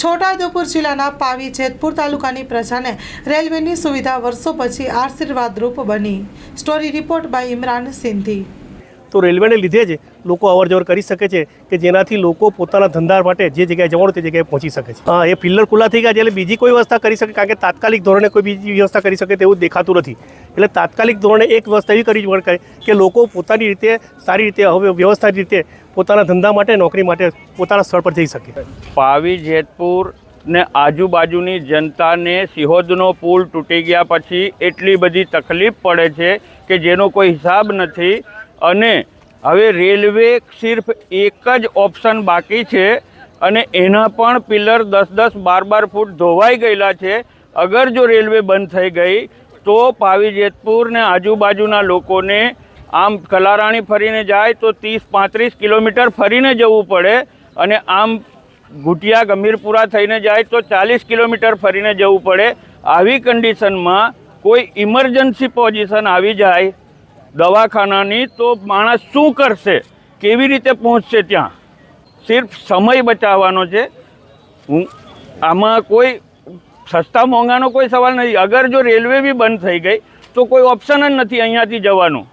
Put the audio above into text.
છોટાઉદેપુર જિલ્લાના પાવી જેતપુર તાલુકાની પ્રજાને રેલવેની સુવિધા વર્ષો પછી આશીર્વાદરૂપ બની. Story report by Imran Sindhi. તો રેલવેને લીધે જ લોકો અવર જવર કરી શકે છે કે જેનાથી લોકો પોતાના ધંધા માટે જે જગ્યાએ જવાનું તે જગ્યાએ પહોંચી શકે છે. હા, એ પિલ્લર ખુલ્લા થઈ ગયા એટલે બીજી કોઈ વ્યવસ્થા કરી શકે કારણ કે તાત્કાલિક ધોરણે કોઈ બીજી વ્યવસ્થા કરી શકે તેવું દેખાતું નથી. એટલે તાત્કાલિક ધોરણે એક વ્યવસ્થા એવી કરવી પડે કે લોકો પોતાની રીતે સારી રીતે હવે વ્યવસ્થિત રીતે પોતાના ધંધા માટે, નોકરી માટે પોતાના સ્થળ પર જઈ શકે. પાવી, જેતપુર ને આજુબાજુની જનતાને સિહોદનો પુલ તૂટી ગયા પછી એટલી બધી તકલીફ પડે છે કે જેનો કોઈ હિસાબ નથી. અને હવે રેલવે સિર્ફ એક જ ઓપ્શન બાકી છે અને એના પણ પિલર દસ દસ બાર બાર ફૂટ ધોવાઈ ગયેલા છે. અગર જો રેલવે બંધ થઈ ગઈ, તો પાવી જેતપુર ને આજુબાજુના લોકોને આમ કલારાણી ફરીને જાય તો ત્રીસ પાંત્રીસ કિલોમીટર ફરીને જવું પડે અને આમ ગુટિયા ગંભીરપુરા થઈને જાય તો ચાલીસ કિલોમીટર ફરીને જવું પડે. આવી કન્ડિશનમાં કોઈ ઇમરજન્સી પોઝિશન આવી જાય દવાખાનાની તો માણસ શું કરશે? કેવી રીતે પહોંચશે ત્યાં? સિર્ફ સમય બચાવવાનો છે. હું, આમાં કોઈ સસ્તા મોંઘાનો કોઈ સવાલ નથી. અગર જો રેલવે બી બંધ થઈ ગઈ, તો કોઈ ઓપ્શન જ નથી અહીંયાથી જવાનું.